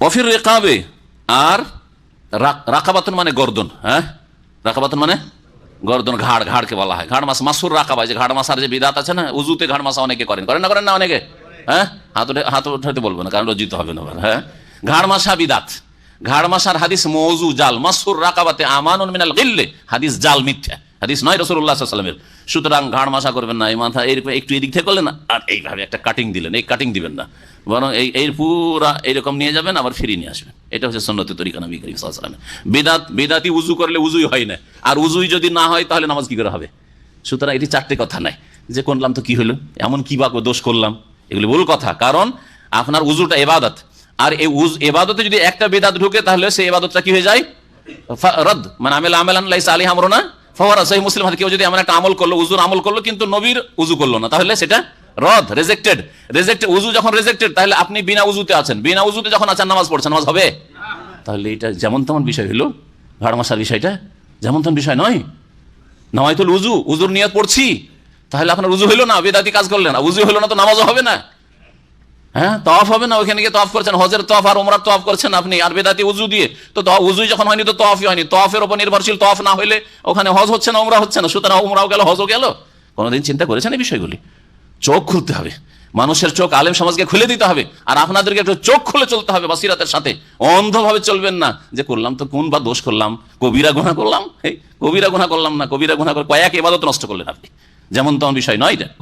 অফির রেকাবে, আর রা- রাকাবাতন মানে গর্দন হ্যাঁ? রাকাবাতন মানে গর্দন, ঘাড়, ঘাড়কে বলা হয়। ঘাড় মাস, মাসুর রাকাবা যে ঘাড় মাসার যে বিদাত আছে না, উজুতে ঘাড় মাসা অনেকে করেন। করেন না করেন না অনেকে? হ্যাঁ? হাত হাত উঠাতে বলব না, কারণ লজ্জিত হবে না হ্যাঁ? ঘাড় মাসা বিদাত। ঘাড় মাসার হাদিস মৌজু জাল, মাসুর রাকাবাতে আমানুন মিনাল গিল্লে, হাদিস জাল মিথ্যা। হাদিস নয় রসুল্লাহ সাল্লামের সুতরাং ঘাড় মাসা করবেন না, এই মাথা এরকম একটু এদিক থেকে করলেন আর এইভাবে একটা কাটিং দিলেন, এই কাটিং দিবেন না। বরং এই এই পুরা এইরকম নিয়ে যাবেন, আবার ফিরিয়ে নিয়ে আসবেন। এটা হচ্ছে সন্ন্যতি তরিকা নবী করিম সাল্লামের বেদাত, বেদাতি উজু করলে উজুই হয় না। আর উজুই যদি না হয়, তাহলে নামাজ কি করে হবে? সুতরাং এটি চারটে কথা নাই। যে করলাম তো কি হলো? এমন কি বা দোষ করলাম? এগুলি ভুল কথা। কারণ আপনার উজুটা এবাদত। আর এই উজ, এবাদতে যদি একটা বেদাত ঢুকে, তাহলে সেই এবাদতটা কি হয়ে যায়? রদ। মানে আমেল, আমেলান লাইসা আলী আমরো না মুসলিম কেউ যদি একটা আমল উজুর আমল করল, কিন্তু নবীর উজু না, তাহলে সেটা রেজেক্টেড রেজেক্টেড উজু যখন রেজেক্টেড তাহলে আপনি বিনা উজুতে আছেন। বিনা উজুতে যখন আছেন, নামাজ পড়ছেন, নামাজ হবে? তাহলে এটা যেমন তেমন বিষয় হলো ভাড় বিষয়টা যেমন তেমন বিষয় নয়। নয়তো উজু, উজুর নিয়ত পড়ছি, তাহলে আপনার উজু হইল না, বেদাতি কাজ করলেন উজু হইল না তো নামাজও হবে না। হ্যাঁ তফ হবে না, ওখানে গিয়ে তফ করছেন। হজের তফ আর আপনি, আর বেদাতি দিয়ে। তো যখন হয়নি, তো হয়নি। তফের নির্ভরশীল তফ না ওখানে হজ হচ্ছে না ওমরা হচ্ছে না। সুতরাং ওমরাও গেল গেল। কোনোদিন চিন্তা করেছেন এই বিষয়গুলি? চোখ খুলতে হবে। মানুষের চোখ আলেম সমাজকে খুলে দিতে হবে, আর আপনাদেরকে একটু চোখ খুলে চলতে হবে বাসিরাতের সাথে। অন্ধভাবে চলবেন না। যে করলাম তো কোন বা দোষ করলাম? কবিরা গুণা করলাম? কবিরা গুণা করলাম না। কবিরা গুণা করে কয়েক এবাদত নষ্ট করলেন আপনি। যেমন তেমন বিষয় নয় এটা।